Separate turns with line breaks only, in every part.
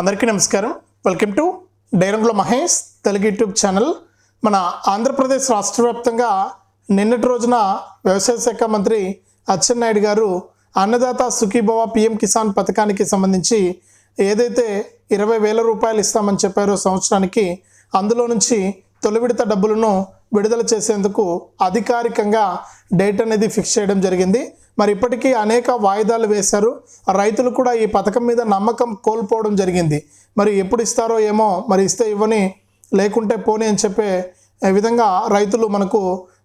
అందరికీ నమస్కారం. Welcome to Dairangula Mahesh Telugu YouTube channel. మన ఆంధ్రప్రదేశ్ రాష్ట్ర వ్యాప్తంగా నిన్నటి రోజున వ్యవసాయ శాఖ మంత్రి అచ్చెన్నాయుడు గారు అన్నదాత సుఖీభవ పిఎం కిసాన్ పథకానికి సంబంధించి ఏదైతే ఇరవై వేల రూపాయలు ఇస్తామని చెప్పారో సంవత్సరానికి అందులో నుంచి తొలి విడత డబ్బులను విడుదల చేసేందుకు అధికారికంగా డేట్ అనేది ఫిక్స్ చేయడం జరిగింది. మరి ఇప్పటికీ అనేక వాయిదాలు వేశారు. రైతులు కూడా ఈ పథకం మీద నమ్మకం కోల్పోవడం జరిగింది. మరి ఎప్పుడు ఇస్తారో ఏమో మరి ఇస్తే ఇవ్వని లేకుంటే పోనీ అని చెప్పే విధంగా రైతులు మనకు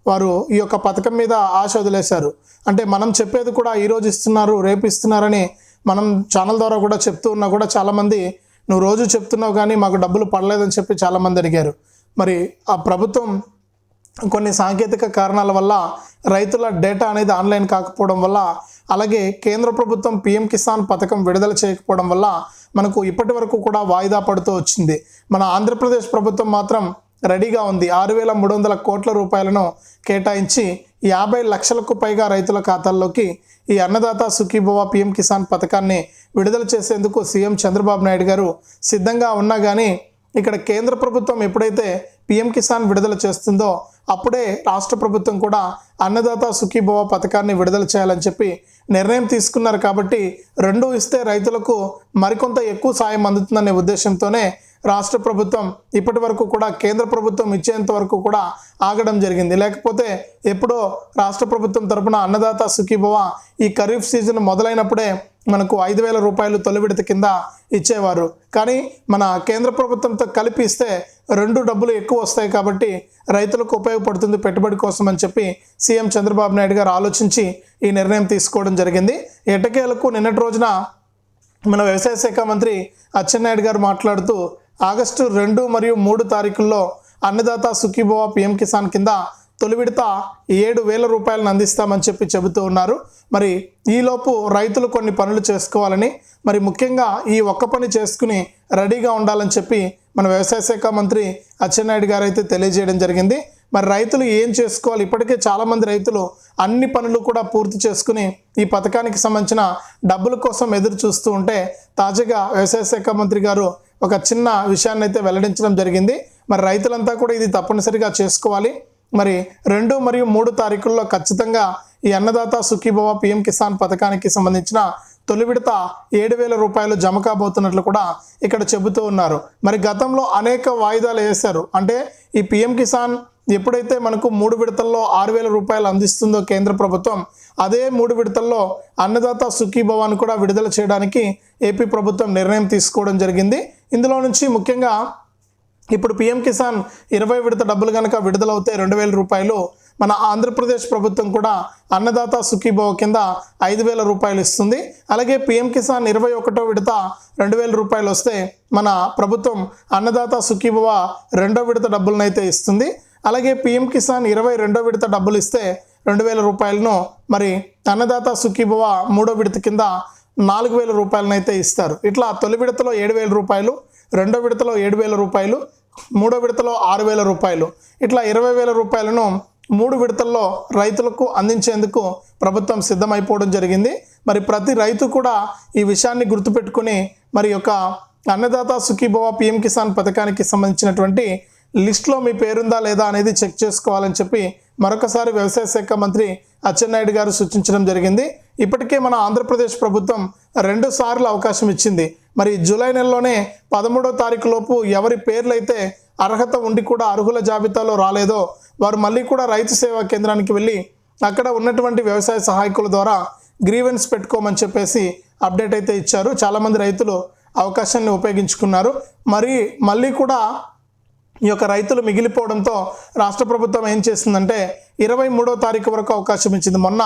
వారు ఈ యొక్క పథకం మీద ఆశ వదిలేశారు. అంటే మనం చెప్పేది కూడా ఈరోజు ఇస్తున్నారు రేపు ఇస్తున్నారని మనం ఛానల్ ద్వారా కూడా చెప్తూ ఉన్నా కూడా చాలామంది నువ్వు రోజు చెప్తున్నావు కానీ మాకు డబ్బులు పడలేదని చెప్పి చాలామంది అడిగారు. మరి ఆ ప్రభుత్వం కొన్ని సాంకేతిక కారణాల వల్ల రైతుల డేటా అనేది ఆన్లైన్ కాకపోవడం వల్ల అలాగే కేంద్ర ప్రభుత్వం పిఎం కిసాన్ పథకం విడుదల చేయకపోవడం వల్ల మనకు ఇప్పటి వరకు కూడా వాయిదా పడుతూ వచ్చింది. మన ఆంధ్రప్రదేశ్ ప్రభుత్వం మాత్రం రెడీగా ఉంది. ఆరు వేల మూడు వందల కోట్ల రూపాయలను కేటాయించి యాభై లక్షలకు పైగా రైతుల ఖాతాల్లోకి ఈ అన్నదాత సుఖీభవ పిఎం కిసాన్ పథకాన్ని విడుదల చేసేందుకు సీఎం చంద్రబాబు నాయుడు గారు సిద్ధంగా ఉన్నా కానీ ఇక్కడ కేంద్ర ప్రభుత్వం ఎప్పుడైతే పిఎం కిసాన్ విడుదల చేస్తుందో అప్పుడే రాష్ట్ర ప్రభుత్వం కూడా అన్నదాత సుఖీభవ పథకాన్ని విడుదల చేయాలని చెప్పి నిర్ణయం తీసుకున్నారు కాబట్టి రెండు ఇస్తే రైతులకు మరికొంత ఎక్కువ సాయం అందుతుందనే ఉద్దేశంతోనే రాష్ట్ర ప్రభుత్వం ఇప్పటి వరకు కూడా కేంద్ర ప్రభుత్వం ఇచ్చేంత వరకు కూడా ఆగడం జరిగింది. లేకపోతే ఎప్పుడో రాష్ట్ర ప్రభుత్వం తరపున అన్నదాత సుఖీభవ ఈ ఖరీఫ్ సీజన్ మొదలైనప్పుడే మనకు ఐదు వేల రూపాయలు తొలి విడత కింద ఇచ్చేవారు. కానీ మన కేంద్ర ప్రభుత్వంతో కలిపి ఇస్తే రెండు డబ్బులు ఎక్కువ వస్తాయి కాబట్టి రైతులకు ఉపయోగపడుతుంది పెట్టుబడి కోసం అని చెప్పి సీఎం చంద్రబాబు నాయుడు గారు ఆలోచించి ఈ నిర్ణయం తీసుకోవడం జరిగింది. ఎటకేలకు నిన్నటి రోజున మన వ్యవసాయ శాఖ మంత్రి అచ్చెన్నాయుడు గారు మాట్లాడుతూ ఆగస్టు రెండు మరియు మూడు తారీఖుల్లో అన్నదాత సుఖీభవ పిఎం కిసాన్ కింద తొలి విడత ఏడు వేల రూపాయలను అందిస్తామని చెప్పి చెబుతూ ఉన్నారు. మరి ఈలోపు రైతులు కొన్ని పనులు చేసుకోవాలని మరి ముఖ్యంగా ఈ ఒక్క పని చేసుకుని రెడీగా ఉండాలని చెప్పి మన వ్యవసాయ శాఖ మంత్రి అచ్చెన్నాయుడు గారు అయితే తెలియజేయడం జరిగింది. మరి రైతులు ఏం చేసుకోవాలి? ఇప్పటికే చాలామంది రైతులు అన్ని పనులు కూడా పూర్తి చేసుకుని ఈ పథకానికి సంబంధించిన డబ్బుల కోసం ఎదురు చూస్తూ ఉంటే తాజాగా వ్యవసాయ శాఖ మంత్రి గారు ఒక చిన్న విషయాన్ని అయితే వెల్లడించడం జరిగింది. మరి రైతులంతా కూడా ఇది తప్పనిసరిగా చేసుకోవాలి. మరి రెండు మరియు మూడు తారీఖుల్లో ఖచ్చితంగా ఈ అన్నదాత సుఖీభవ పిఎం కిసాన్ పథకానికి సంబంధించిన తొలి విడత ఏడు వేల రూపాయలు జమ కాబోతున్నట్లు కూడా ఇక్కడ చెబుతూ ఉన్నారు. మరి గతంలో అనేక వాయిదాలు వేశారు. అంటే ఈ పిఎం కిసాన్ ఎప్పుడైతే మనకు మూడు విడతల్లో ఆరు వేల రూపాయలు అందిస్తుందో కేంద్ర ప్రభుత్వం అదే మూడు విడతల్లో అన్నదాత సుఖీభవాన్ని కూడా విడుదల చేయడానికి ఏపీ ప్రభుత్వం నిర్ణయం తీసుకోవడం జరిగింది. ఇందులో నుంచి ముఖ్యంగా ఇప్పుడు పిఎం కిసాన్ ఇరవై విడత డబ్బులు కనుక విడుదలవుతే రెండు వేల రూపాయలు మన ఆంధ్రప్రదేశ్ ప్రభుత్వం కూడా అన్నదాత సుఖీభవ కింద ఐదు వేల రూపాయలు ఇస్తుంది. అలాగే పిఎం కిసాన్ ఇరవై ఒకటో విడత రెండు వేల రూపాయలు వస్తే మన ప్రభుత్వం అన్నదాత సుఖీభవ రెండో విడత డబ్బులనైతే ఇస్తుంది. అలాగే పిఎం కిసాన్ ఇరవై రెండో విడత డబ్బులు ఇస్తే రెండు వేల రూపాయలను మరి అన్నదాత సుఖీభవ మూడో విడత కింద నాలుగు వేల రూపాయలనైతే ఇస్తారు. ఇట్లా తొలి విడతలో ఏడు వేల రూపాయలు రెండో విడతలో ఏడు వేల రూపాయలు మూడో విడతలో ఆరు వేల రూపాయలు. ఇట్లా ఇరవై వేల రూపాయలను మూడు విడతల్లో రైతులకు అందించేందుకు ప్రభుత్వం సిద్ధమైపోవడం జరిగింది. మరి ప్రతి రైతు కూడా ఈ విషయాన్ని గుర్తుపెట్టుకుని మరి యొక్క అన్నదాత సుఖీభవ పిఎం కిసాన్ పథకానికి సంబంధించినటువంటి లిస్ట్లో మీ పేరుందా లేదా అనేది చెక్ చేసుకోవాలని చెప్పి మరొకసారి వ్యవసాయ శాఖ మంత్రి అచ్చెన్నాయుడు గారు సూచించడం జరిగింది. ఇప్పటికే మన ఆంధ్రప్రదేశ్ ప్రభుత్వం రెండు సార్లు అవకాశం ఇచ్చింది. మరి జూలై నెలలోనే పదమూడో తారీఖు లోపు ఎవరి పేర్లైతే అర్హత ఉండి కూడా అర్హుల జాబితాలో రాలేదో వారు మళ్ళీ కూడా రైతు సేవా కేంద్రానికి వెళ్ళి అక్కడ ఉన్నటువంటి వ్యవసాయ సహాయకుల ద్వారా గ్రీవెన్స్ పెట్టుకోమని చెప్పేసి అప్డేట్ అయితే ఇచ్చారు. చాలామంది రైతులు అవకాశాన్ని ఉపయోగించుకున్నారు. మరి మళ్ళీ కూడా ఈ యొక్క రైతులు మిగిలిపోవడంతో రాష్ట్ర ప్రభుత్వం ఏం చేసిందంటే ఇరవై మూడో తారీఖు వరకు అవకాశం ఇచ్చింది. మొన్న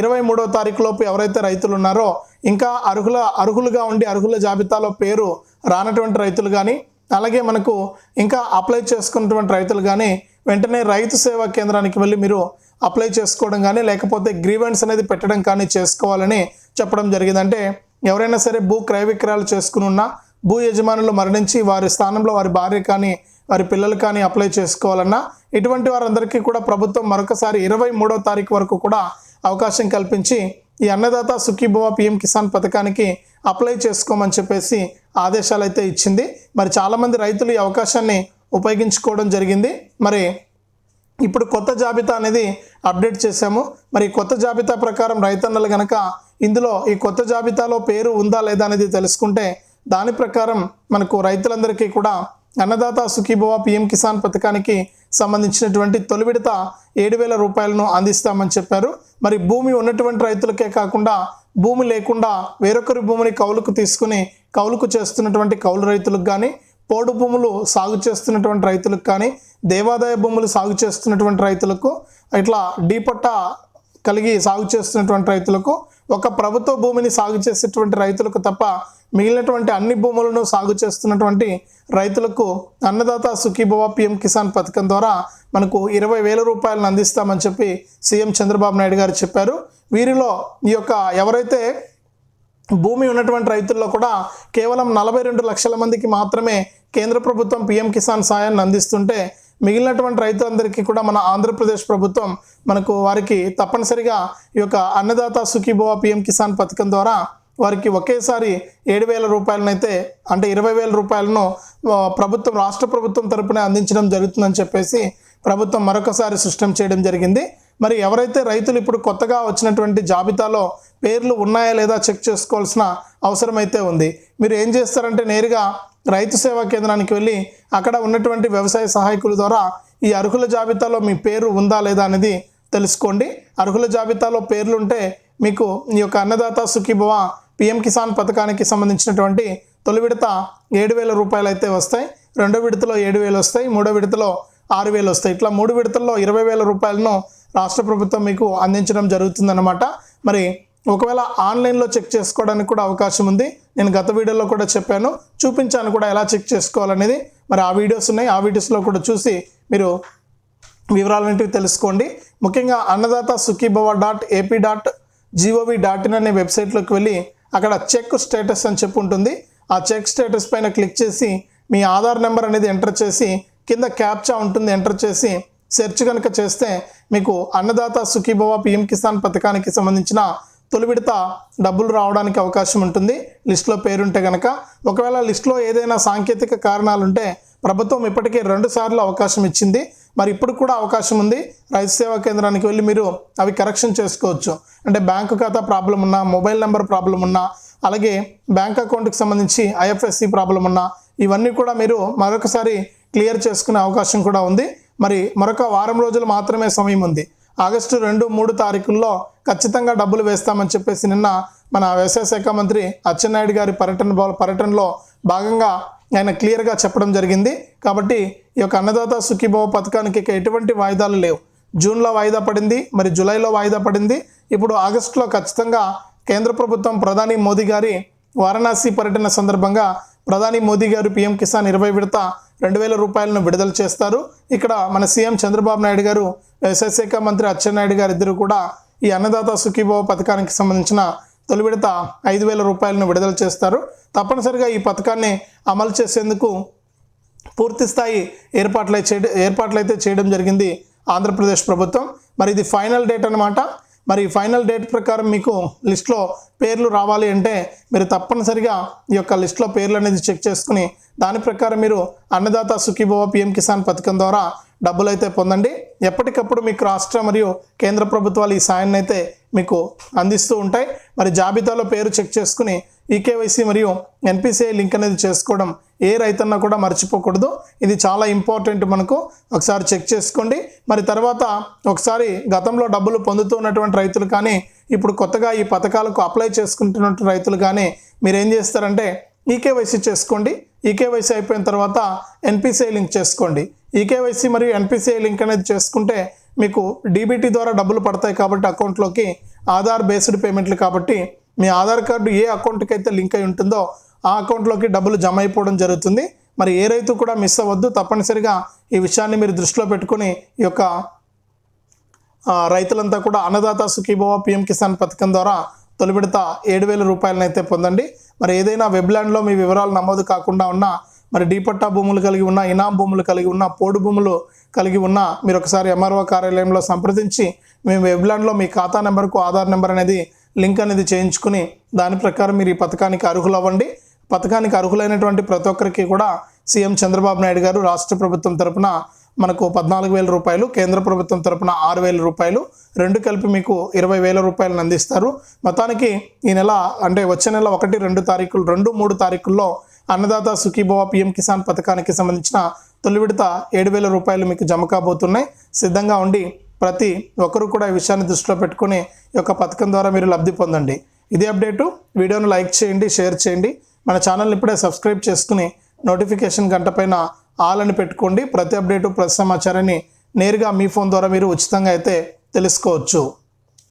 ఇరవై మూడో తారీఖు లోపు ఎవరైతే రైతులు ఉన్నారో ఇంకా అర్హుల అర్హులుగా ఉండి అర్హుల జాబితాలో పేరు రానటువంటి రైతులు కానీ అలాగే మనకు ఇంకా అప్లై చేసుకున్నటువంటి రైతులు కానీ వెంటనే రైతు సేవా కేంద్రానికి వెళ్ళి మీరు అప్లై చేసుకోవడం కానీ లేకపోతే గ్రీవెన్స్ అనేది పెట్టడం కానీ చేసుకోవాలని చెప్పడం జరిగింది. అంటే ఎవరైనా సరే భూ క్రయ విక్రయాలు చేసుకుని ఉన్నా భూ యజమానులు మరణించి వారి స్థానంలో వారి భార్య కానీ వారి పిల్లలు కానీ అప్లై చేసుకోవాలన్నా ఇటువంటి వారందరికీ కూడా ప్రభుత్వం మరొకసారి ఇరవై మూడో తారీఖు వరకు కూడా అవకాశం కల్పించి ఈ అన్నదాత సుఖీభవ పిఎం కిసాన్ పథకానికి అప్లై చేసుకోమని చెప్పేసి ఆదేశాలు అయితే ఇచ్చింది. మరి చాలామంది రైతులు ఈ అవకాశాన్ని ఉపయోగించుకోవడం జరిగింది. మరి ఇప్పుడు కొత్త జాబితా అనేది అప్డేట్ చేశాము. మరి కొత్త జాబితా ప్రకారం రైతన్నలు కనుక ఇందులో ఈ కొత్త జాబితాలో పేరు ఉందా లేదా అనేది తెలుసుకుంటే దాని ప్రకారం మనకు రైతులందరికీ కూడా అన్నదాత సుఖీభవ పిఎం కిసాన్ పథకానికి సంబంధించినటువంటి తొలి విడత ఏడు వేల రూపాయలను అందిస్తామని చెప్పారు. మరి భూమి ఉన్నటువంటి రైతులకే కాకుండా భూమి లేకుండా వేరొకరి భూమిని కౌలుకు తీసుకుని కౌలుకు చేస్తున్నటువంటి కౌలు రైతులకు కానీ పోడు భూములు సాగు చేస్తున్నటువంటి రైతులకు కానీ దేవాదాయ భూములు సాగు చేస్తున్నటువంటి రైతులకు ఇట్లా డీపట్ట కలిగి సాగు చేస్తున్నటువంటి రైతులకు ఒక ప్రభుత్వ భూమిని సాగు చేసేటువంటి రైతులకు తప్ప మిగిలినటువంటి అన్ని భూములను సాగు చేస్తున్నటువంటి రైతులకు అన్నదాత సుఖీభవ పిఎం కిసాన్ పథకం ద్వారా మనకు ఇరవై వేల రూపాయలను అందిస్తామని చెప్పి సీఎం చంద్రబాబు నాయుడు గారు చెప్పారు. వీరిలో ఈ యొక్క ఎవరైతే భూమి ఉన్నటువంటి రైతుల్లో కూడా కేవలం నలభై రెండు లక్షల మందికి మాత్రమే కేంద్ర ప్రభుత్వం పిఎం కిసాన్ సాయాన్ని అందిస్తుంటే మిగిలినటువంటి రైతులందరికీ కూడా మన ఆంధ్రప్రదేశ్ ప్రభుత్వం మనకు వారికి తప్పనిసరిగా ఈ యొక్క అన్నదాత సుఖీభవ పిఎం కిసాన్ పథకం ద్వారా వారికి ఒకేసారి ఏడు వేల రూపాయలనైతే అంటే ఇరవై వేల రూపాయలను ప్రభుత్వం రాష్ట్ర ప్రభుత్వం తరపున అందించడం జరుగుతుందని చెప్పేసి ప్రభుత్వం మరొకసారి సృష్టం చేయడం జరిగింది. మరి ఎవరైతే రైతులు ఇప్పుడు కొత్తగా వచ్చినటువంటి జాబితాలో పేర్లు ఉన్నాయా లేదా చెక్ చేసుకోవాల్సిన అవసరం అయితే ఉంది. మీరు ఏం చేస్తారంటే నేరుగా రైతు సేవా కేంద్రానికి వెళ్ళి అక్కడ ఉన్నటువంటి వ్యవసాయ సహాయకుల ద్వారా ఈ అర్హుల జాబితాలో మీ పేరు ఉందా లేదా అనేది తెలుసుకోండి. అర్హుల జాబితాలో పేర్లు ఉంటే మీకు ఈ యొక్క అన్నదాత సుఖీభవ పిఎం కిసాన్ పథకానికి సంబంధించినటువంటి తొలి విడత ఏడు వేల రూపాయలు అయితే వస్తాయి రెండో విడతలో ఏడు వేలు వస్తాయి మూడో విడతలో ఆరు వేలు వస్తాయి. ఇట్లా మూడు విడతల్లో ఇరవై వేల రూపాయలను రాష్ట్ర ప్రభుత్వం మీకు అందించడం జరుగుతుందన్నమాట. మరి ఒకవేళ ఆన్లైన్లో చెక్ చేసుకోవడానికి కూడా అవకాశం ఉంది. నేను గత వీడియోలో కూడా చెప్పాను చూపించాను కూడా ఎలా చెక్ చేసుకోవాలనేది. మరి ఆ వీడియోస్ ఉన్నాయి ఆ వీడియోస్లో కూడా చూసి మీరు వివరాలన్నింటివి తెలుసుకోండి. ముఖ్యంగా Annadata Sukhibhava dot AP dot GOV dot in అనే వెబ్సైట్లోకి వెళ్ళి అక్కడ చెక్ స్టేటస్ అని చెప్పి ఉంటుంది. ఆ చెక్ స్టేటస్ పైన క్లిక్ చేసి మీ ఆధార్ నెంబర్ అనేది ఎంటర్ చేసి కింద క్యాప్చా ఉంటుంది ఎంటర్ చేసి సెర్చ్ కనుక చేస్తే మీకు అన్నదాత సుఖీభవ పిఎం కిసాన్ పథకానికి సంబంధించిన తొలి విడత డబ్బులు రావడానికి అవకాశం ఉంటుంది. లిస్ట్లో పేరుంటే కనుక ఒకవేళ లిస్ట్లో ఏదైనా సాంకేతిక కారణాలు ఉంటే ప్రభుత్వం ఇప్పటికే రెండు సార్లు అవకాశం ఇచ్చింది. మరి ఇప్పుడు కూడా అవకాశం ఉంది. రైతు సేవా కేంద్రానికి వెళ్ళి మీరు అవి కరెక్షన్ చేసుకోవచ్చు. అంటే బ్యాంకు ఖాతా ప్రాబ్లం ఉన్నా మొబైల్ నెంబర్ ప్రాబ్లం ఉన్నా అలాగే బ్యాంక్ అకౌంట్కి సంబంధించి ఐఎఫ్ఎస్సి ప్రాబ్లం ఉన్నా ఇవన్నీ కూడా మీరు మరొకసారి క్లియర్ చేసుకునే అవకాశం కూడా ఉంది. మరి మరొక వారం రోజులు మాత్రమే సమయం ఉంది. ఆగస్టు రెండు మూడు తారీఖుల్లో ఖచ్చితంగా డబ్బులు వేస్తామని చెప్పేసి నిన్న మన వ్యవసాయ శాఖ మంత్రి అచ్చెన్నాయుడు గారి పర్యటన పర్యటనలో భాగంగా ఆయన క్లియర్గా చెప్పడం జరిగింది. కాబట్టి ఈ యొక్క అన్నదాత సుఖీభవ పథకానికి ఇక ఎటువంటి వాయిదాలు లేవు. జూన్లో వాయిదా పడింది మరి జూలైలో వాయిదా పడింది. ఇప్పుడు ఆగస్టులో ఖచ్చితంగా కేంద్ర ప్రభుత్వం ప్రధాని మోదీ గారి వారణాసి పర్యటన సందర్భంగా ప్రధాని మోదీ గారు పీఎం కిసాన్ ఇరవై విడత రెండు వేల రూపాయలను విడుదల చేస్తారు. ఇక్కడ మన సీఎం చంద్రబాబు నాయుడు గారు వ్యవసాయ శాఖ మంత్రి అచ్చెన్నాయుడు గారు ఇద్దరు కూడా ఈ అన్నదాత సుఖీభవ పథకానికి సంబంధించిన తొలి విడత ఐదు వేల రూపాయలను విడుదల చేస్తారు. తప్పనిసరిగా ఈ పథకాన్ని అమలు చేసేందుకు పూర్తి స్థాయి ఏర్పాట్లు చేయడం ఏర్పాట్లు అయితే చేయడం జరిగింది ఆంధ్రప్రదేశ్ ప్రభుత్వం. మరి ఇది ఫైనల్ డేట్ అనమాట మరి ఈ ఫైనల్ డేట్ ప్రకారం మీకు లిస్ట్లో పేర్లు రావాలి అంటే మీరు తప్పనిసరిగా ఈ యొక్క లిస్ట్లో పేర్లు అనేది చెక్ చేసుకుని దాని ప్రకారం మీరు అన్నదాత సుఖీభవ పిఎం కిసాన్ పథకం ద్వారా డబ్బులు అయితే పొందండి. ఎప్పటికప్పుడు మీకు రాష్ట్ర మరియు కేంద్ర ప్రభుత్వాలు ఈ సాయాన్ని అయితే మీకు అందిస్తూ ఉంటాయి. మరి జాబితాలో పేరు చెక్ చేసుకుని ఈకేవైసీ మరియు ఎన్పిసిఐ లింక్ అనేది చేసుకోవడం ఏ రైతన్నా కూడా మర్చిపోకూడదు. ఇది చాలా ఇంపార్టెంట్ మనకు. ఒకసారి చెక్ చేసుకోండి. మరి తర్వాత ఒకసారి గతంలో డబ్బులు పొందుతూ ఉన్నటువంటి రైతులు కానీ ఇప్పుడు కొత్తగా ఈ పథకాలకు అప్లై చేసుకుంటున్నటువంటి రైతులు కానీ మీరు ఏం చేస్తారంటే ఈకేవైసీ చేసుకోండి. ఈకేవైసీ అయిపోయిన తర్వాత ఎన్పిసిఐ లింక్ చేసుకోండి. ఈకేవైసీ మరియు ఎన్పిసిఐ లింక్ అనేది చేసుకుంటే మీకు డీబీటీ ద్వారా డబ్బులు పడతాయి కాబట్టి అకౌంట్లోకి ఆధార్ బేస్డ్ పేమెంట్లు కాబట్టి మీ ఆధార్ కార్డు ఏ అకౌంట్కి అయితే లింక్ అయి ఉంటుందో ఆ అకౌంట్లోకి డబ్బులు జమ అయిపోవడం జరుగుతుంది. మరి ఏ రైతు కూడా మిస్ అవ్వద్దు. తప్పనిసరిగా ఈ విషయాన్ని మీరు దృష్టిలో పెట్టుకొని ఈ యొక్క రైతులంతా కూడా అన్నదాత సుఖీభవ పిఎం కిసాన్ పథకం ద్వారా తొలి విడత ఏడు వేల రూపాయలను అయితే పొందండి. మరి ఏదైనా వెబ్లాండ్లో మీ వివరాలు నమోదు కాకుండా ఉన్నా మరి డీపట్టా భూములు కలిగి ఉన్న ఇనాం భూములు కలిగి ఉన్న పోడు భూములు కలిగి ఉన్న మీరు ఒకసారి ఎంఆర్ఓ కార్యాలయంలో సంప్రదించి మేము వెబ్లాండ్లో మీ ఖాతా నెంబర్కు ఆధార్ నెంబర్ అనేది లింక్ అనేది చేయించుకుని దాని ప్రకారం మీరు ఈ పథకానికి అర్హులు అవ్వండి పథకానికి అర్హులైనటువంటి ప్రతి ఒక్కరికి కూడా సీఎం చంద్రబాబు నాయుడు గారు రాష్ట్ర ప్రభుత్వం తరపున మనకు పద్నాలుగు వేల రూపాయలు కేంద్ర ప్రభుత్వం తరపున ఆరు వేల రూపాయలు రెండు కలిపి మీకు ఇరవై వేల రూపాయలను అందిస్తారు. మొత్తానికి ఈ నెల అంటే వచ్చే నెల ఒకటి రెండు తారీఖులు రెండు మూడు తారీఖుల్లో అన్నదాత సుఖీభవ పిఎం కిసాన్ పథకానికి సంబంధించిన తొలి విడత ఏడు వేల రూపాయలు మీకు జమ కాబోతున్నాయి. సిద్ధంగా ఉండి ప్రతి ఒక్కరు కూడా ఈ విషయాన్ని దృష్టిలో పెట్టుకుని ఈ యొక్క పథకం ద్వారా మీరు లబ్ధి పొందండి. ఇదే అప్డేటు. వీడియోను లైక్ చేయండి షేర్ చేయండి. మన ఛానల్ని ఇప్పుడే సబ్స్క్రైబ్ చేసుకుని నోటిఫికేషన్ గంట పైన ఆల్ అని పెట్టుకోండి. ప్రతి అప్డేటు ప్రతి సమాచారాన్ని నేరుగా మీ ఫోన్ ద్వారా మీరు ఉచితంగా అయితే తెలుసుకోవచ్చు.